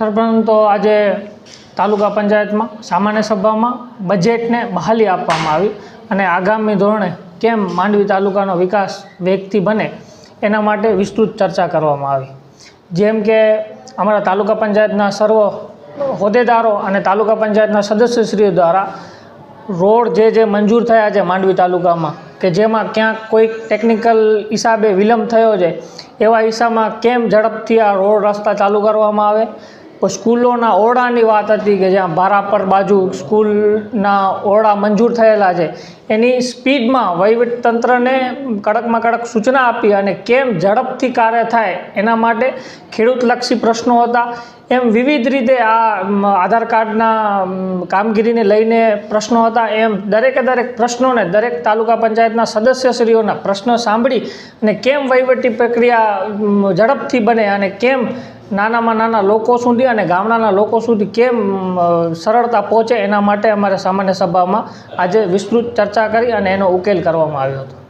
સરપંચ તો આજે તાલુકા પંચાયતમાં, સામાન્ય સભામાં બજેટને બહાલી આપવામાં આવી અને આગામી ધોરણે કેમ માંડવી તાલુકાનો વિકાસ વેગથી બને એના માટે વિસ્તૃત ચર્ચા કરવામાં આવી. જેમ કે અમારા તાલુકા પંચાયતના સર્વ હોદ્દેદારો અને તાલુકા પંચાયતના સદસ્યશ્રીઓ દ્વારા રોડ જે જે મંજૂર થયા છે માંડવી તાલુકામાં, કે જેમાં ક્યાંક કોઈક ટેકનિકલ હિસાબે વિલંબ થયો છે, એવા હિસાબમાં કેમ ઝડપથી આ રોડ રસ્તા ચાલુ કરવામાં આવે સ્કૂલોના ઓરડાની વાત હતી કે જ્યાં ભારાપર બાજુ સ્કૂલના ઓરડા મંજૂર થયેલા છે, એની સ્પીડમાં વહીવટીતંત્રને કડકમાં કડક સૂચના આપી અને કેમ ઝડપથી કાર્ય થાય એના માટે ખેડૂતલક્ષી પ્રશ્નો હતા. એમ વિવિધ રીતે આ આધાર કાર્ડના કામગીરીને લઈને પ્રશ્નો હતા. એમ દરેકે દરેક પ્રશ્નોને દરેક તાલુકા પંચાયતના સદસ્યશ્રીઓના પ્રશ્નો સાંભળી અને કેમ વહીવટી પ્રક્રિયા ઝડપથી બને અને કેમ નાનામાં નાના લોકો સુધી અને ગામડાના લોકો સુધી કેમ સરળતા પહોંચે એના માટે અમારે સામાન્ય સભામાં આજે વિસ્તૃત ચર્ચા કરી અને એનો ઉકેલ કરવામાં આવ્યો હતો.